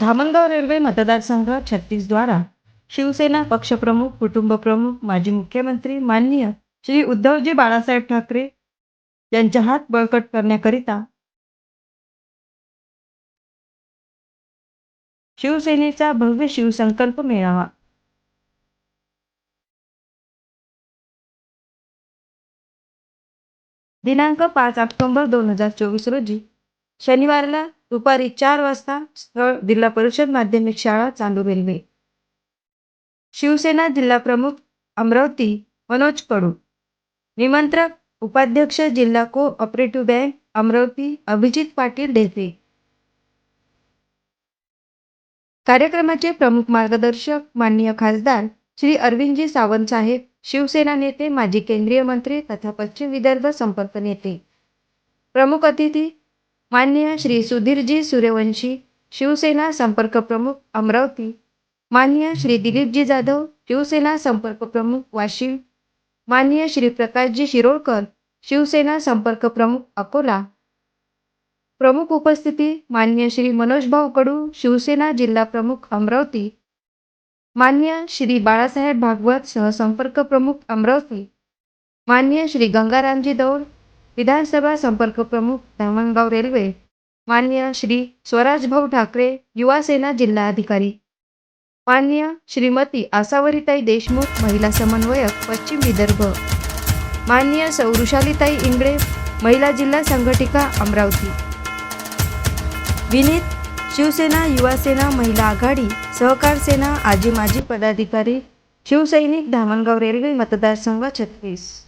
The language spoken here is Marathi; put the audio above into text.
धामणगाव रेल्वे मतदारसंघ छत्तीसद्वारा शिवसेना पक्षप्रमुख कुटुंबप्रमुख माजी मुख्यमंत्री माननीय श्री उद्धवजी बाळासाहेब ठाकरे यांच्या हात बळकट करण्याकरिता शिवसेनेचा भव्य शिवसंकल्प मेळावा. दिनांक पाच ऑक्टोबर दोन हजार चोवीस रोजी शनिवारला दुपारी चार वाजता स्थळ जिल्हा परिषद माध्यमिक शाळा चालू रेल्वे. शिवसेना जिल्हा प्रमुख अमरावती मनोज कडू. निमंत्रक उपाध्यक्ष जिल्हा cooperative bank Amravati Abhijit Patil Dhese. कार्यक्रमाचे प्रमुख मार्गदर्शक माननीय खासदार श्री अरविंदजी सावंत साहेब शिवसेना नेते माजी केंद्रीय मंत्री तथा पश्चिम विदर्भ संपर्क नेते. प्रमुख अतिथी मान्य श्री सुधीरजी सूर्यवंशी शिवसेना संपर्क प्रमुख अमरावती. मान्य श्री दिलीपजी जाधव शिवसेना संपर्क प्रमुख वाशिम. मान्य श्री प्रकाशजी शिरोळकर शिवसेना संपर्क प्रमुख अकोला. प्रमुख उपस्थिती मान्य श्री मनोजभाऊ कडू शिवसेना जिल्हा प्रमुख अमरावती. मान्य श्री बाळासाहेब भागवत सहसंपर्क प्रमुख अमरावती. मान्य श्री गंगारामजी दौड विधानसभा संपर्क प्रमुख धामणगाव रेल्वे. मान्य श्री स्वराजभाऊ ठाकरे युवा सेना जिल्हाधिकारी. मान्य श्रीमती आसावरीताई देशमुख महिला समन्वयक पश्चिम विदर्भ. मान्य सौरुषालीताई इंगळे महिला जिल्हा संघटिका अमरावती. विनीत शिवसेना युवा सेना महिला आघाडी सहकार सेना आजी माजी पदाधिकारी शिवसैनिक धामणगाव रेल्वे मतदारसंघ छत्तीस.